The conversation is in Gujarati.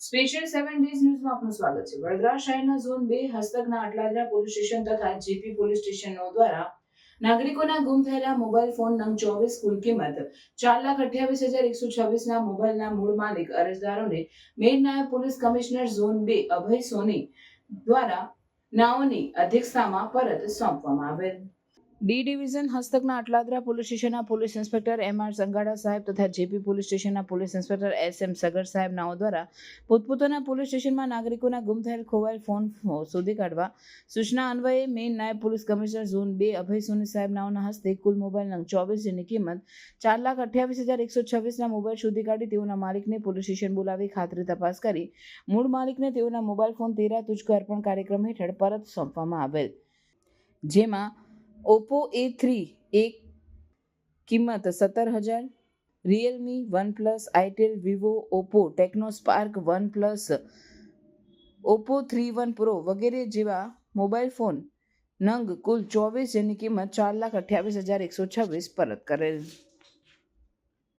સ્પેશિયલ સેવન ડેઝ ન્યૂઝમાં આપનું સ્વાગત છે. વડોદરા શહેરના ઝોન બે, હસ્તકના આટલાદરા પોલીસ સ્ટેશન તથા જેપી પોલીસ સ્ટેશનો દ્વારા નાગરિકોના ગુમ થયેલા મોબાઈલ ફોન નંગ ચોવીસ કુલ કિંમત ચાર લાખ અઠ્યાવીસ હજાર એકસો છવ્વીસના મોબાઈલના મૂળ માલિક અરજદારોને મેન નાયબ પોલીસ કમિશનર ઝોન બે અભય સોની દ્વારા નાઓની અધ્યક્ષતામાં પરત સોંપવામાં આવેલ. ડી ડિવિઝન હસ્તકના અટલાદરા પોલીસ સ્ટેશનના police inspector M R Sangada સાહેબ તથા જેપી પોલીસ સ્ટેશનના police inspector S M Sagar સાહેબ નાઓ દ્વારા પોતપોતાના પોલીસ સ્ટેશનમાં નાગરિકોના ગુમ થયેલ ખોવાયેલ ફોન શોધી કાઢવા સૂચના અન્વયે મેઇન નાયબ પોલીસ કમિશનર ઝોન બે અભય સોની સાહેબ નાઓના હસ્તે કુલ મોબાઈલ નંગ ચોવીસ જેની કિંમત ચાર લાખ અઠ્યાવીસ હજાર એકસો છવ્વીસના મોબાઈલ શોધી કાઢી તેઓના માલિકને પોલીસ સ્ટેશન બોલાવી ખાતરી તપાસ કરી. મૂળ માલિકને તેઓના મોબાઈલ ફોન તેરા તુજકો અર્પણ કાર્યક્રમ હેઠળ પરત સોંપવામાં આવેલ. જેમાં ઓપ્પો એ થ્રી એક કિંમત સત્તર હજાર. Realme OnePlus itel Vivo Oppo Tecno Spark OnePlus Oppo three one pro વગેરે જેવા મોબાઈલ ફોન નંગ કુલ ચોવીસ જેની કિંમત ચાર લાખ અઠ્યાવીસ હજાર એકસો છવ્વીસ પરત કરેલ.